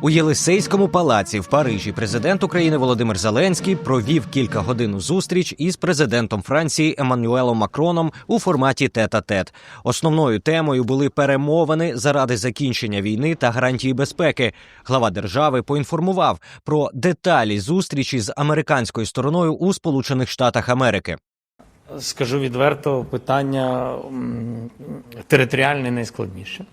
У Єлисейському палаці в Парижі президент України Володимир Зеленський провів кілька годин зустріч із президентом Франції Еммануелом Макроном у форматі тет-а-тет. Основною темою були перемовини заради закінчення війни та гарантії безпеки. Глава держави поінформував про деталі зустрічі з американською стороною у Сполучених Штатах Америки. Скажу відверто, питання територіальне найскладніше.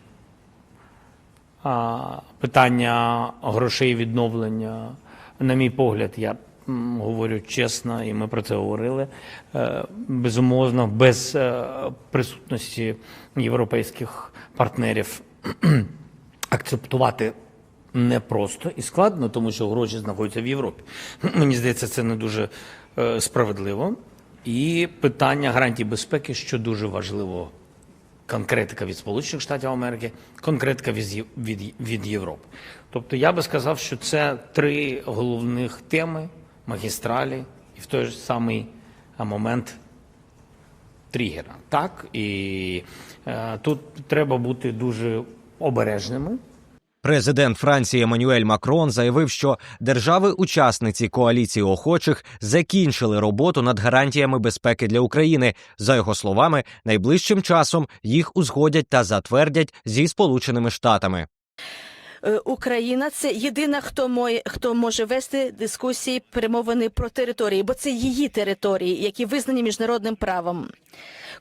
Питання грошей відновлення, на мій погляд, я говорю чесно, і ми про це говорили. е, Безумовно, без е, присутності європейських партнерів акцептувати непросто і складно, тому що гроші знаходяться в Європі. Мені здається, це не дуже е, справедливо. І питання гарантій безпеки, що дуже важливо, конкретика від Сполучених Штатів Америки, конкретика від, від, від Європи. Тобто я би сказав, що це три головних теми магістралі і в той же самий момент тригера. Так, і е, тут треба бути дуже обережними. Президент Франції Еммануель Макрон заявив, що держави-учасниці коаліції охочих закінчили роботу над гарантіями безпеки для України. За його словами, найближчим часом їх узгодять та затвердять зі Сполученими Штатами. Е, Україна це єдина, хто моє, хто може вести дискусії, перемовини про території, бо це її території, які визнані міжнародним правом.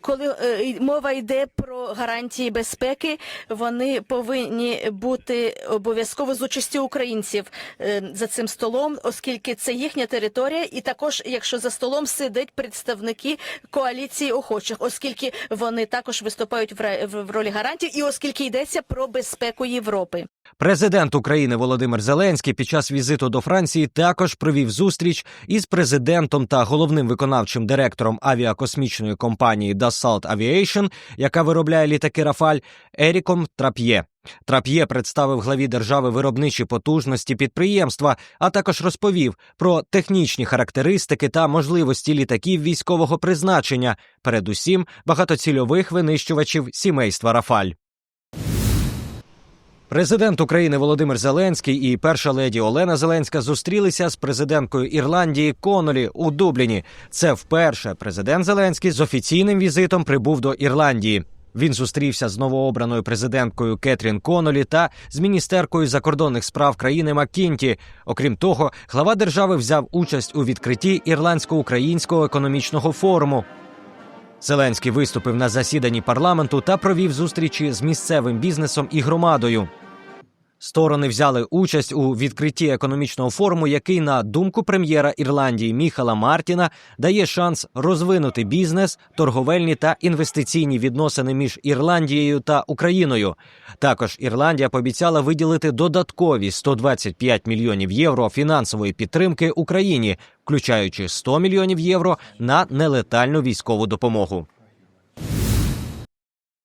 Коли е, мова йде про гарантії безпеки, вони повинні бути обов'язково з участю українців е, за цим столом, оскільки це їхня територія, і також, якщо за столом сидять представники коаліції охочих, оскільки вони також виступають в ролі гарантів, і оскільки йдеться про безпеку Європи. Президент України Володимир Зеленський під час візиту до Франції також провів зустріч із президентом та головним виконавчим директором авіакосмічної компанії Dassault Aviation, яка виробляє літаки Рафаль, Еріком Трап'є. Трап'є представив главі держави виробничі потужності підприємства, а також розповів про технічні характеристики та можливості літаків військового призначення, передусім багатоцільових винищувачів сімейства Рафаль. Президент України Володимир Зеленський і перша леді Олена Зеленська зустрілися з президенткою Ірландії Конолі у Дубліні. Це вперше президент Зеленський з офіційним візитом прибув до Ірландії. Він зустрівся з новообраною президенткою Кетрін Конолі та з міністеркою закордонних справ країни Маккінті. Окрім того, глава держави взяв участь у відкритті ірландсько-українського економічного форуму. Зеленський виступив на засіданні парламенту та провів зустрічі з місцевим бізнесом і громадою. Сторони взяли участь у відкритті економічного форуму, який, на думку прем'єра Ірландії Міхала Мартіна, дає шанс розвинути бізнес, торговельні та інвестиційні відносини між Ірландією та Україною. Також Ірландія пообіцяла виділити додаткові 125 мільйонів євро фінансової підтримки Україні, включаючи 100 мільйонів євро на нелетальну військову допомогу.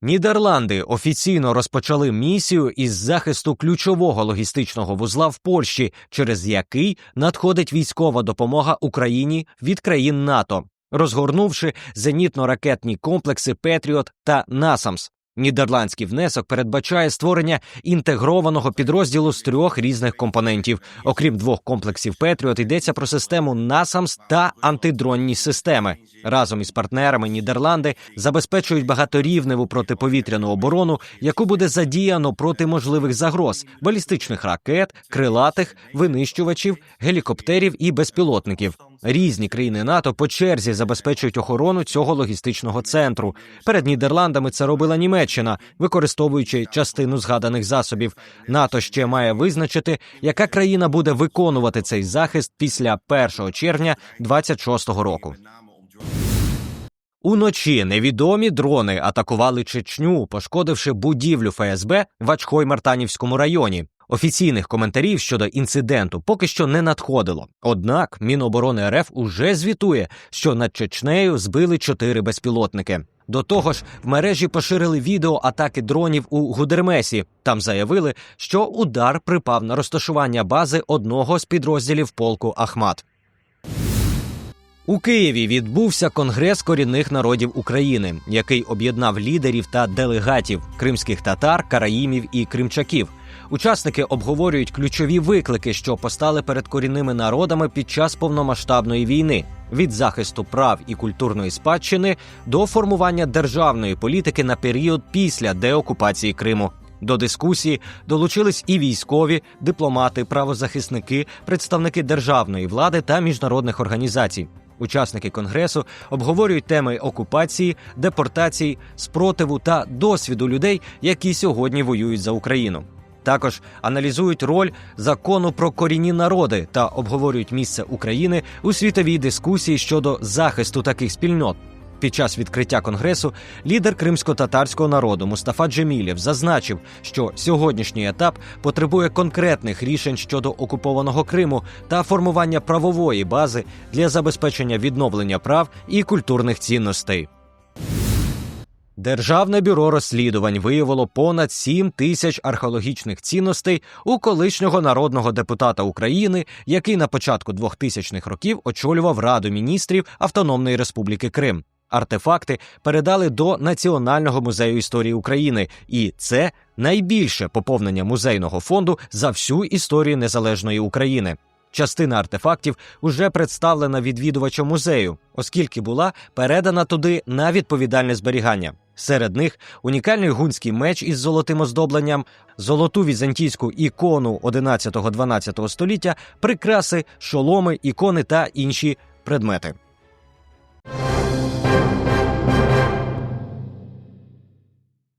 Нідерланди офіційно розпочали місію із захисту ключового логістичного вузла в Польщі, через який надходить військова допомога Україні від країн НАТО, розгорнувши зенітно-ракетні комплекси Петріот та Насамс. Нідерландський внесок передбачає створення інтегрованого підрозділу з трьох різних компонентів. Окрім двох комплексів Петріот, йдеться про систему NASAMS та антидронні системи. Разом із партнерами Нідерланди забезпечують багаторівневу протиповітряну оборону, яку буде задіяно проти можливих загроз балістичних ракет, крилатих, винищувачів, гелікоптерів і безпілотників. Різні країни НАТО по черзі забезпечують охорону цього логістичного центру. Перед Нідерландами це робила Німеччина, використовуючи частину згаданих засобів. НАТО ще має визначити, яка країна буде виконувати цей захист після 1 червня 26 року. Уночі невідомі дрони атакували Чечню, пошкодивши будівлю ФСБ в Ачхой-Мартанівському районі. Офіційних коментарів щодо інциденту поки що не надходило. Однак Міноборони РФ уже звітує, що над Чечнею збили чотири безпілотники. До того ж, в мережі поширили відео атаки дронів у Гудермесі. Там заявили, що удар припав на розташування бази одного з підрозділів полку Ахмат. У Києві відбувся Конгрес корінних народів України, який об'єднав лідерів та делегатів кримських татар, караїмів і кримчаків. Учасники обговорюють ключові виклики, що постали перед корінними народами під час повномасштабної війни від захисту прав і культурної спадщини до формування державної політики на період після деокупації Криму. До дискусії долучились і військові, дипломати, правозахисники, представники державної влади та міжнародних організацій. Учасники конгресу обговорюють теми окупації, депортації, спротиву та досвіду людей, які сьогодні воюють за Україну. Також аналізують роль закону про корінні народи та обговорюють місце України у світовій дискусії щодо захисту таких спільнот. Під час відкриття конгресу лідер кримсько-татарського народу Мустафа Джемілєв зазначив, що сьогоднішній етап потребує конкретних рішень щодо окупованого Криму та формування правової бази для забезпечення відновлення прав і культурних цінностей. Державне бюро розслідувань виявило понад 7 тисяч археологічних цінностей у колишнього народного депутата України, який на початку 2000-х років очолював Раду міністрів Автономної Республіки Крим. Артефакти передали до Національного музею історії України, і це найбільше поповнення музейного фонду за всю історію незалежної України. Частина артефактів уже представлена відвідувачам музею, оскільки була передана туди на відповідальне зберігання. Серед них унікальний гунський меч із золотим оздобленням, золоту візантійську ікону 11-12 століття, прикраси, шоломи, ікони та інші предмети.